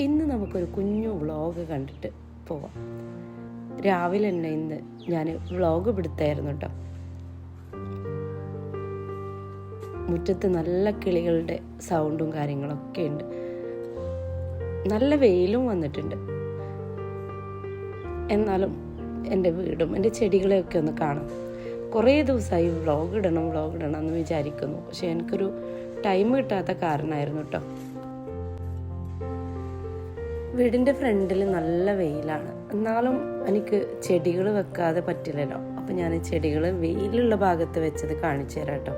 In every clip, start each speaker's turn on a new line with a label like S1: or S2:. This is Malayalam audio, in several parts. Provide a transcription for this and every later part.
S1: ഇന്ന് നമുക്കൊരു കുഞ്ഞു വ്ളോഗ് കണ്ടിട്ട് പോവാം. രാവിലെ തന്നെ ഇന്ന് ഞാൻ വ്ളോഗ് പിടുത്തായിരുന്നു കേട്ടോ. മുറ്റത്ത് നല്ല കിളികളുടെ സൗണ്ടും കാര്യങ്ങളൊക്കെ ഉണ്ട്. നല്ല വെയിലും വന്നിട്ടുണ്ട്. എന്നാലും എന്റെ വീടും എന്റെ ചെടികളെയൊക്കെ ഒന്ന് കാണാം. കുറേ ദിവസമായി വ്ളോഗ് ഇടണം വ്ളോഗ് ഇടണം എന്ന് വിചാരിക്കുന്നു. പക്ഷെ എനിക്കൊരു ടൈം കിട്ടാത്ത കാരണമായിരുന്നു കേട്ടോ. വീടിന്റെ ഫ്രണ്ടിൽ നല്ല വെയിലാണ്. എന്നാലും എനിക്ക് ചെടികൾ വെക്കാതെ പറ്റില്ലല്ലോ. അപ്പം ഞാൻ ചെടികൾ വെയിലുള്ള ഭാഗത്ത് വെച്ചത് കാണിച്ചു തരാം കേട്ടോ.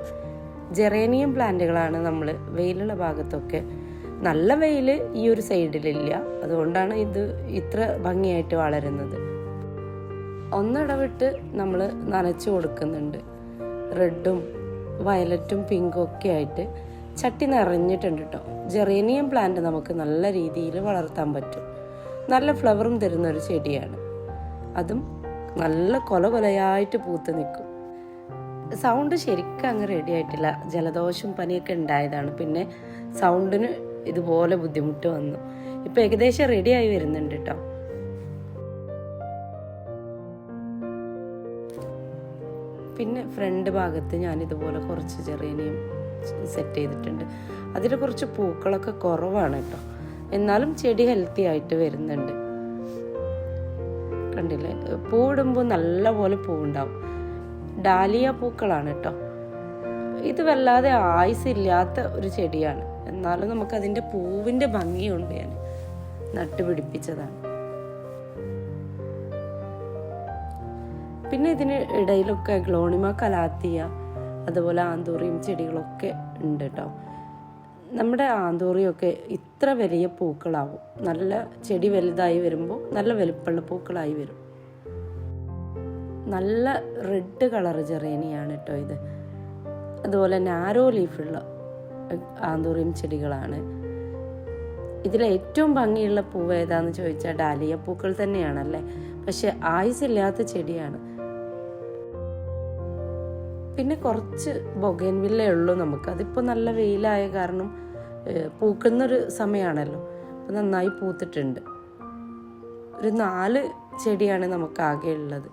S1: ജെറേനിയം പ്ലാന്റുകളാണ് നമ്മൾ വെയിലുള്ള ഭാഗത്തൊക്കെ. നല്ല വെയിൽ ഈ ഒരു സൈഡിലില്ല. അതുകൊണ്ടാണ് ഇത് ഇത്ര ഭംഗിയായിട്ട് വളരുന്നത്. ഒന്നിടവിട്ട് നമ്മൾ നനച്ചു കൊടുക്കുന്നുണ്ട്. റെഡും വയലറ്റും പിങ്കും ഒക്കെ ആയിട്ട് ചട്ടി നിറഞ്ഞിട്ടുണ്ട് കേട്ടോ ജെറേനിയം പ്ലാന്റ് നമുക്ക് നല്ല രീതിയിൽ വളർത്താൻ പറ്റും. നല്ല ഫ്ലവറും തരുന്ന ഒരു ചെടിയാണ്. അതും നല്ല കൊല കൊലയായിട്ട് പൂത്ത് നിൽക്കും. സൗണ്ട് ശരിക്കും അങ്ങ് റെഡി ആയിട്ടില്ല. ജലദോഷം പനിയൊക്കെ ഉണ്ടായതാണ്. പിന്നെ സൗണ്ടിന് ഇതുപോലെ ബുദ്ധിമുട്ട് വന്നു. ഇപ്പം ഏകദേശം റെഡിയായി വരുന്നുണ്ട് കേട്ടോ പിന്നെ ഫ്രണ്ട് ഭാഗത്ത് ഞാൻ ഇതുപോലെ കുറച്ച് ചെറിയനെയും സെറ്റ് ചെയ്തിട്ടുണ്ട്. അതിൽ കുറച്ച് പൂക്കളൊക്കെ കുറവാണ് കേട്ടോ എന്നാലും ചെടി ഹെൽത്തി ആയിട്ട് വരുന്നുണ്ട്. കണ്ടില്ലേ? പൂവിടുമ്പോൾ നല്ല പോലെ പൂവുണ്ടാവും. ഡാലിയ പൂക്കളാണ് കേട്ടോ ഇത് വല്ലാതെ ആയുസില്ലാത്ത ഒരു ചെടിയാണ്. എന്നാലും നമുക്ക് അതിന്റെ പൂവിന്റെ ഭംഗിയുണ്ട് ഞാൻ നട്ടുപിടിപ്പിച്ചതാണ്. പിന്നെ ഇതിന് ഇടയിലൊക്കെ ഗ്ലോണിമ കലാത്തിയ അതുപോലെ ആന്തൂറിയും ചെടികളൊക്കെ ഉണ്ട് കേട്ടോ നമ്മുടെ ആന്തൂറിയൊക്കെ ഇത്ര വലിയ പൂക്കളാവും. നല്ല ചെടി വലുതായി വരുമ്പോൾ നല്ല വലുപ്പമുള്ള പൂക്കളായി വരും. നല്ല റെഡ് കളർ ജെറേനിയാണ് കേട്ടോ ഇത്. അതുപോലെ നാരോ ലീഫുള്ള ആന്തൂറിയം ചെടികളാണ്. ഇതിൽ ഏറ്റവും ഭംഗിയുള്ള പൂവ് ഏതാന്ന് ചോദിച്ചാൽ ഡാലിയ പൂക്കൾ തന്നെയാണല്ലേ? പക്ഷെ ആയുസില്ലാത്ത ചെടിയാണ്. പിന്നെ കുറച്ച് ബൊഗേൻവില്ലേ ഉള്ളൂ നമുക്ക്. അതിപ്പോൾ നല്ല വെയിലായ കാരണം പൂക്കുന്നൊരു സമയമാണല്ലോ അപ്പോൾ നന്നായി പൂത്തിട്ടുണ്ട്. ഒരു നാല് ചെടിയാണ് നമുക്ക് ആകെ ഉള്ളത്.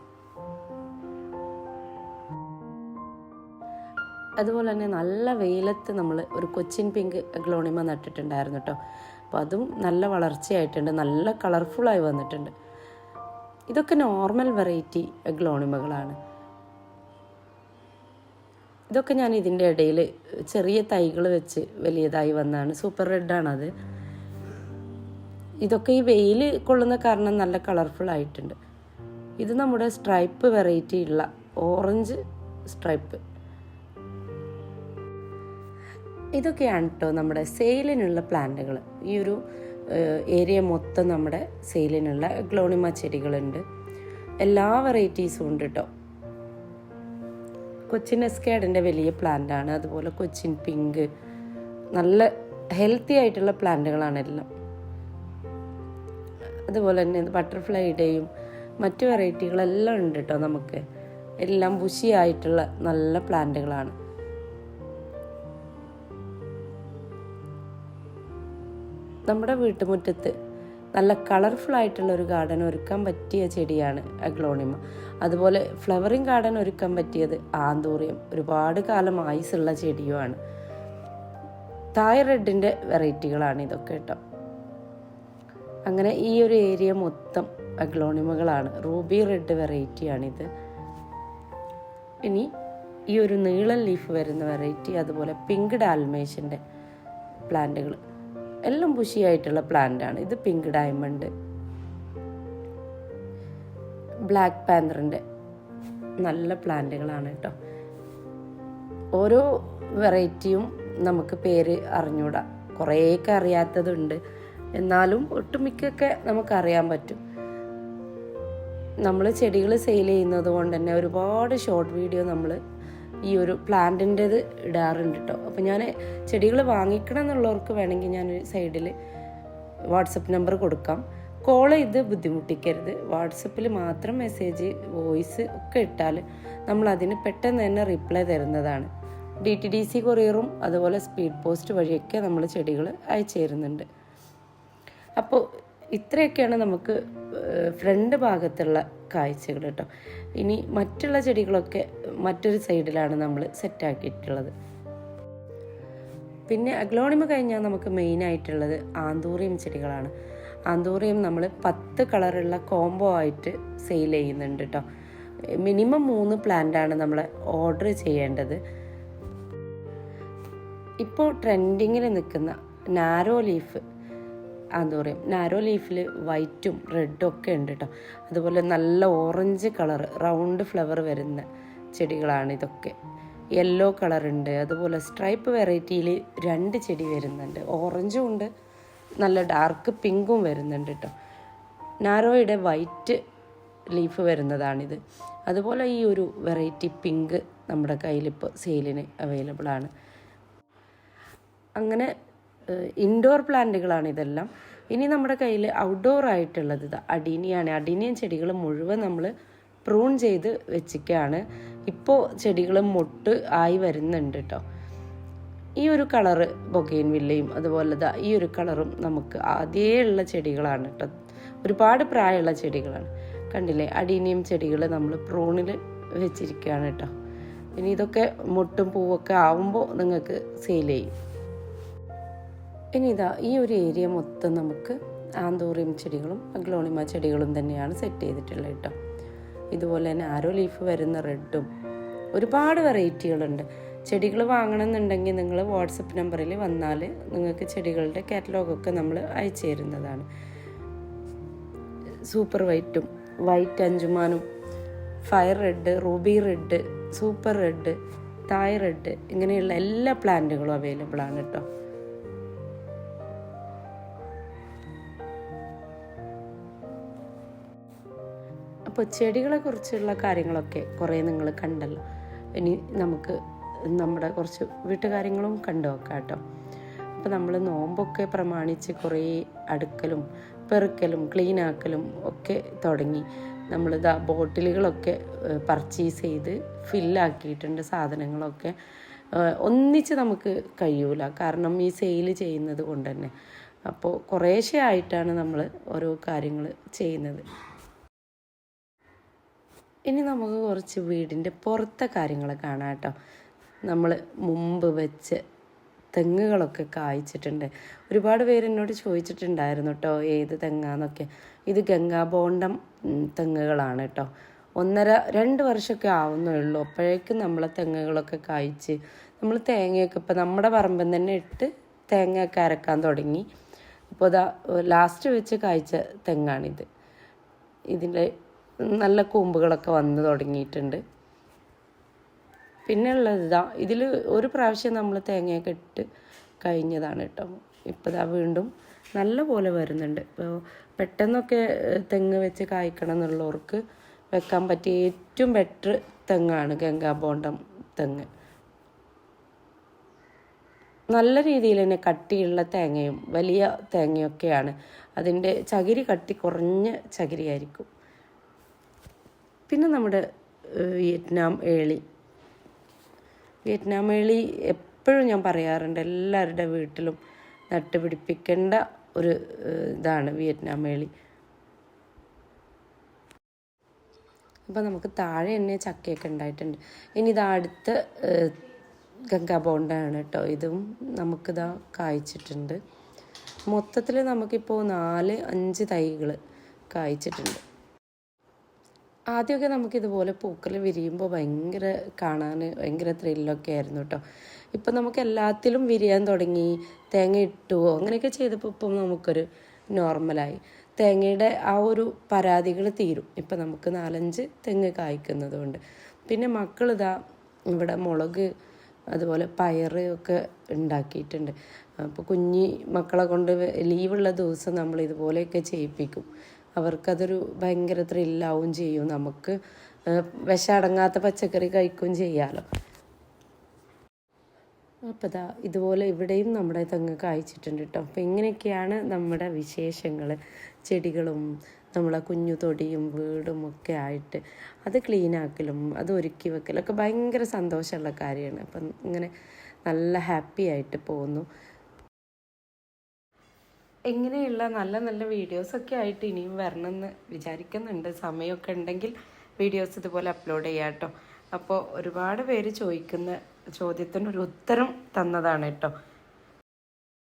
S1: അതുപോലെ തന്നെ നല്ല വെയിലത്ത് നമ്മൾ ഒരു കൊച്ചിൻ പിങ്ക് ഗ്ലോണിമ നട്ടിട്ടുണ്ടായിരുന്നു കേട്ടോ. അപ്പോൾ അതും നല്ല വളർച്ചയായിട്ടുണ്ട്. നല്ല കളർഫുള്ളായി വന്നിട്ടുണ്ട്. ഇതൊക്കെ നോർമൽ വെറൈറ്റി ഗ്ലോണിമകളാണ്. ഇതൊക്കെ ഞാൻ ഇതിന്റെ ഇടയിൽ ചെറിയ തൈകൾ വെച്ച് വലിയതായി വന്നതാണ് സൂപ്പർ റെഡാണത് ഇതൊക്കെ ഈ വെയിൽ കൊള്ളുന്ന കാരണം നല്ല കളർഫുൾ ആയിട്ടുണ്ട്. ഇത് നമ്മുടെ സ്ട്രൈപ്പ് വെറൈറ്റി ഉള്ള ഓറഞ്ച് സ്ട്രൈപ്പ്. ഇതൊക്കെയാണ് കേട്ടോ നമ്മുടെ സെയിലിനുള്ള പ്ലാന്റുകൾ. ഈ ഒരു ഏരിയ മൊത്തം നമ്മുടെ സെയിലിനുള്ള ഗ്ലോണിമ ചെടികളുണ്ട്. എല്ലാ വെറൈറ്റീസും ഉണ്ട് കേട്ടോ കൊച്ചിൻ എസ്കേഡിന്റെ വലിയ പ്ലാന്റാണ് അതുപോലെ കൊച്ചിൻ പിങ്ക് നല്ല ഹെൽത്തി ആയിട്ടുള്ള പ്ലാന്റുകളാണ് എല്ലാം. അതുപോലെ തന്നെ ബട്ടർഫ്ലൈയുടെയും മറ്റു വെറൈറ്റികളെല്ലാം ഉണ്ട് കേട്ടോ നമുക്ക്. എല്ലാം ബുഷിയായിട്ടുള്ള നല്ല പ്ലാന്റുകളാണ് നമ്മുടെ വീട്ടുമുറ്റത്ത് നല്ല കളർഫുൾ ആയിട്ടുള്ള ഒരു ഗാർഡൻ ഒരുക്കാൻ പറ്റിയ ചെടിയാണ് അഗ്ലോണിമ. അതുപോലെ ഫ്ലവറിങ് ഗാർഡൻ ഒരുക്കാൻ പറ്റിയത് ആന്തൂറിയം. ഒരുപാട് കാലം ആയുസുള്ള ചെടിയുമാണ്. തായ് റെഡിന്റെ വെറൈറ്റികളാണ് ഇതൊക്കെ കേട്ടോ അങ്ങനെ ഈ ഒരു ഏരിയ മൊത്തം അഗ്ലോണിമകളാണ്. റൂബി റെഡ് വെറൈറ്റിയാണിത് ഇനി ഈ ഒരു നീളൻ ലീഫ് വരുന്ന വെറൈറ്റി അതുപോലെ പിങ്ക് ഡാൽമേഷന്റെ പ്ലാന്റുകൾ എല്ലാം ബുഷിയായിട്ടുള്ള പ്ലാന്റ് ആണ്. ഇത് പിങ്ക് ഡയമണ്ട് ബ്ലാക്ക് പാന്തറിന്റെ നല്ല പ്ലാന്റുകളാണ് കേട്ടോ ഓരോ വെറൈറ്റിയും നമുക്ക് പേര് അറിഞ്ഞൂടാ. കുറേയൊക്കെ അറിയാത്തതുണ്ട്. എന്നാലും ഒട്ടുമിക്കൊക്കെ നമുക്കറിയാൻ പറ്റും. നമ്മൾ ചെടികൾ സെയിൽ ചെയ്യുന്നത് കൊണ്ട് തന്നെ ഒരുപാട് ഷോർട്ട് വീഡിയോ നമ്മൾ ഈ ഒരു പ്ലാന്റിന്റെത് ഇടാറുണ്ട് കേട്ടോ അപ്പോൾ ഞാൻ ചെടികൾ വാങ്ങിക്കണം എന്നുള്ളവർക്ക് വേണമെങ്കിൽ ഞാൻ ഒരു സൈഡിൽ വാട്സപ്പ് നമ്പർ കൊടുക്കാം. കോൾ ചെയ്ത് ബുദ്ധിമുട്ടിക്കരുത്. വാട്സപ്പിൽ മാത്രം മെസ്സേജ് വോയിസ് ഒക്കെ ഇട്ടാൽ നമ്മൾ അതിന് പെട്ടെന്ന് തന്നെ റിപ്ലൈ തരുന്നതാണ്. ഡി ടി ഡി സി കൊറിയറും അതുപോലെ സ്പീഡ് പോസ്റ്റ് വഴിയൊക്കെ നമ്മൾ ചെടികൾ അയച്ചു തരുന്നുണ്ട് അപ്പോൾ ഇത്രയൊക്കെയാണ് നമുക്ക് ഫ്രണ്ട് ഭാഗത്തുള്ള കാഴ്ചകൾ കേട്ടോ. ഇനി മറ്റുള്ള ചെടികളൊക്കെ മറ്റൊരു സൈഡിലാണ് നമ്മൾ സെറ്റാക്കിയിട്ടുള്ളത് പിന്നെ അഗ്ലോണിമ കഴിഞ്ഞാൽ നമുക്ക് മെയിൻ ആയിട്ടുള്ളത് ആന്തൂറിയം ചെടികളാണ്. ആന്തൂറിയം നമ്മൾ പത്ത് കളറുള്ള കോംബോ ആയിട്ട് സെയിൽ ചെയ്യുന്നുണ്ട് കേട്ടോ. മിനിമം മൂന്ന് പ്ലാന്റാണ് നമ്മൾ ഓർഡർ ചെയ്യേണ്ടത്. ഇപ്പോൾ ട്രെൻഡിങ്ങിൽ നിൽക്കുന്ന നാരോ ലീഫ് ആന്തൂറിയം നാരോ ലീഫിൽ വൈറ്റും റെഡും ഒക്കെ ഉണ്ട് കേട്ടോ അതുപോലെ നല്ല ഓറഞ്ച് കളർ റൗണ്ട് ഫ്ലവർ വരുന്ന ചെടികളാണ് ഇതൊക്കെ. യെല്ലോ കളറുണ്ട് അതുപോലെ സ്ട്രൈപ്പ് വെറൈറ്റിയിൽ രണ്ട് ചെടി വരുന്നുണ്ട്. ഓറഞ്ചും ഉണ്ട്. നല്ല ഡാർക്ക് പിങ്കും വരുന്നുണ്ട് കേട്ടോ നാരോയുടെ വൈറ്റ് ലീഫ് വരുന്നതാണിത്. അതുപോലെ ഈ ഒരു വെറൈറ്റി പിങ്ക് നമ്മുടെ കയ്യിലിപ്പോൾ സെയിലിന് അവൈലബിൾ ആണ്. അങ്ങനെ ഇൻഡോർ പ്ലാന്റുകളാണ് ഇതെല്ലാം. ഇനി നമ്മുടെ കയ്യിൽ ഔട്ട്ഡോർ ആയിട്ടുള്ളത് ഇത് അഡീനിയാണ് അഡീനിയൻ ചെടികൾ മുഴുവൻ നമ്മൾ പ്രൂൺ ചെയ്ത് വെച്ചിരിക്കുകയാണ് ഇപ്പോൾ ചെടികൾ മൊട്ട് ആയി വരുന്നുണ്ട് കേട്ടോ ഈ ഒരു കളറ് ബൊഗൈൻ വില്ലയും അതുപോലെ ഈ ഒരു കളറും നമുക്ക് ആദ്യേ ഉള്ള ചെടികളാണ് കേട്ടോ ഒരുപാട് പ്രായമുള്ള ചെടികളാണ്. കണ്ടില്ലേ അടീനിയം ചെടികൾ നമ്മൾ പ്രൂണിൽ വെച്ചിരിക്കുകയാണ് കേട്ടോ ഇനി ഇതൊക്കെ മുട്ടും പൂവൊക്കെ ആവുമ്പോൾ നിങ്ങൾക്ക് സെയിൽ ചെയ്യും. ഇനി ഇതാ ഈ ഒരു ഏരിയ മൊത്തം നമുക്ക് ആന്തോറിയം ചെടികളും അഗ്ലോണിമ ചെടികളും തന്നെയാണ് സെറ്റ് ചെയ്തിട്ടുള്ളത് കേട്ടോ. ഇതുപോലെ തന്നെ ആരോ ലീഫ് വരുന്ന റെഡും ഒരുപാട് വെറൈറ്റികളുണ്ട് ചെടികൾ വാങ്ങണമെന്നുണ്ടെങ്കിൽ നിങ്ങൾ വാട്സപ്പ് നമ്പറിൽ വന്നാൽ നിങ്ങൾക്ക് ചെടികളുടെ കാറ്റലോഗൊക്കെ നമ്മൾ അയച്ചു തരുന്നതാണ്. സൂപ്പർ വൈറ്റും white അഞ്ചുമാനും fire red ruby red super red Thai red ഇങ്ങനെയുള്ള എല്ലാ പ്ലാന്റുകളും അവൈലബിൾ ആണ് കേട്ടോ. അപ്പോൾ ചെടികളെ കുറിച്ചുള്ള കാര്യങ്ങളൊക്കെ കുറേ നിങ്ങൾ കണ്ടല്ലോ. ഇനി നമുക്ക് നമ്മുടെ കുറച്ച് വീട്ടുകാര്യങ്ങളും കണ്ടു നോക്കാം കേട്ടോ. അപ്പോൾ നമ്മൾ നോമ്പൊക്കെ പ്രമാണിച്ച് കുറേ അടുക്കലും പെറുക്കലും ക്ലീനാക്കലും ഒക്കെ തുടങ്ങി. നമ്മൾ നമ്മളിതാ ബോട്ടിലുകളൊക്കെ പർച്ചേസ് ചെയ്ത് ഫില്ലാക്കിയിട്ടുണ്ട് സാധനങ്ങളൊക്കെ. ഒന്നിച്ച് നമുക്ക് കഴിയൂല. കാരണം ഈ സെയിൽ ചെയ്യുന്നത് കൊണ്ട് തന്നെ. അപ്പോൾ കുറേശ്ശെ ആയിട്ടാണ് നമ്മൾ ഓരോ കാര്യങ്ങൾ ചെയ്യുന്നത്. ഇനി നമുക്ക് കുറച്ച് വീടിന്റെ പുറത്തെ കാര്യങ്ങൾ കാണാം കേട്ടോ. നമ്മൾ മുമ്പ് വെച്ച് തെങ്ങുകളൊക്കെ കായ്ച്ചിട്ടുണ്ട്. ഒരുപാട് പേര് എന്നോട് ചോദിച്ചിട്ടുണ്ടായിരുന്നു കേട്ടോ ഏത് തെങ്ങാന്നൊക്കെ. ഇത് ഗംഗാബോണ്ടം തെങ്ങുകളാണ് കേട്ടോ ഒന്നര രണ്ട് വർഷമൊക്കെ ആവുന്നേ ഉള്ളൂ അപ്പോഴേക്കും നമ്മളെ തെങ്ങുകളൊക്കെ കായ്ച്ച് നമ്മൾ തേങ്ങയൊക്കെ ഇപ്പം നമ്മുടെ പറമ്പിൽ തന്നെ ഇട്ട് തേങ്ങയൊക്കെ അരക്കാൻ തുടങ്ങി. അപ്പോൾ ഇതാ ലാസ്റ്റ് വെച്ച് കായ്ച്ച തെങ്ങാണിത്. ഇതിന്റെ നല്ല കൂമ്പുകളൊക്കെ വന്ന് തുടങ്ങിയിട്ടുണ്ട്. പിന്നെ ഉള്ളത് ഇതാ ഇതിൽ ഒരു പ്രാവശ്യം നമ്മൾ തേങ്ങയൊക്കെ ഇട്ട് കഴിഞ്ഞതാണ് കേട്ടോ. ഇപ്പോൾ ഇതാ വീണ്ടും നല്ല പോലെ വരുന്നുണ്ട്. ഇപ്പോൾ പെട്ടെന്നൊക്കെ തെങ്ങ് വെച്ച് കായ്ക്കണം എന്നുള്ളവർക്ക് വെക്കാൻ പറ്റിയ ഏറ്റവും ബെറ്റർ തെങ്ങാണ് ഗംഗാബോണ്ടം തെങ്ങ്. നല്ല രീതിയിൽ തന്നെ കട്ടിയുള്ള തേങ്ങയും വലിയ തേങ്ങയൊക്കെയാണ്. അതിന്റെ ചകിരി കട്ടി കുറഞ്ഞ ചകിരിയായിരിക്കും. പിന്നെ നമ്മുടെ വിയറ്റ്നാം ഏളി. വിയറ്റ്നാം ഏളി എപ്പോഴും ഞാൻ പറയാറുണ്ട് എല്ലാവരുടെ വീട്ടിലും നട്ടുപിടിപ്പിക്കേണ്ട ഒരു ഇതാണ് വിയറ്റ്നാം ഏളി. അപ്പോൾ നമുക്ക് താഴെ തന്നെ ചക്കയൊക്കെ ഉണ്ടായിട്ടുണ്ട്. ഇനി ഇതാ അടുത്ത ഗംഗാ ബോണ്ടാണ് കേട്ടോ. ഇതും നമുക്കിതാ കായ്ച്ചിട്ടുണ്ട്. മൊത്തത്തിൽ നമുക്കിപ്പോൾ നാല് അഞ്ച് തൈകൾ കായ്ച്ചിട്ടുണ്ട്. ആദ്യമൊക്കെ നമുക്ക് ഇതുപോലെ പൂക്കൾ വിരിയുമ്പോൾ ഭയങ്കര കാണാൻ ഭയങ്കര ത്രില്ലൊക്കെ ആയിരുന്നു കേട്ടോ ഇപ്പം നമുക്ക് എല്ലാത്തിലും വിരിയാൻ തുടങ്ങി തേങ്ങ ഇട്ടുവോ അങ്ങനെയൊക്കെ ചെയ്തപ്പോൾ ഇപ്പം നമുക്കൊരു നോർമലായി. തേങ്ങയുടെ ആ ഒരു പരാതികൾ തീരും. ഇപ്പം നമുക്ക് നാലഞ്ച് തെങ്ങ് കായ്ക്കുന്നത് കൊണ്ട് പിന്നെ മക്കളിതാ ഇവിടെ മുളക് അതുപോലെ പയർ ഒക്കെ ഉണ്ടാക്കിയിട്ടുണ്ട്. അപ്പോൾ കുഞ്ഞി മക്കളെ കൊണ്ട് ലീവുള്ള ദിവസം നമ്മൾ ഇതുപോലെയൊക്കെ ചെയ്യിപ്പിക്കും. അവർക്കതൊരു ഭയങ്കര ത്രില്ലാവും ചെയ്യും. നമുക്ക് വിഷമടങ്ങാത്ത പച്ചക്കറി കഴിക്കുകയും ചെയ്യാമല്ലോ അപ്പോൾ ഇതാ ഇതുപോലെ ഇവിടെയും നമ്മുടെ തെങ്ങ് കായ്ച്ചിട്ടുണ്ട് കേട്ടോ. അപ്പോൾ ഇങ്ങനെയൊക്കെയാണ് നമ്മുടെ വിശേഷങ്ങൾ ചെടികളും നമ്മളെ കുഞ്ഞു തൊടിയും വീടും ഒക്കെ ആയിട്ട് അത് ക്ലീനാക്കലും അത് ഒരുക്കി വെക്കലൊക്കെ ഭയങ്കര സന്തോഷമുള്ള കാര്യമാണ്. അപ്പം ഇങ്ങനെ നല്ല ഹാപ്പി ആയിട്ട് പോകുന്നു. ഇങ്ങനെയുള്ള നല്ല നല്ല വീഡിയോസൊക്കെ ആയിട്ട് ഇനിയും വരണമെന്ന് വിചാരിക്കുന്നുണ്ട്. സമയമൊക്കെ ഉണ്ടെങ്കിൽ വീഡിയോസ് ഇതുപോലെ അപ്ലോഡ് ചെയ്യാം കേട്ടോ. അപ്പോൾ ഒരുപാട് പേര് ചോദിക്കുന്ന ചോദ്യത്തിനൊരു ഉത്തരം തന്നതാണ് കേട്ടോ.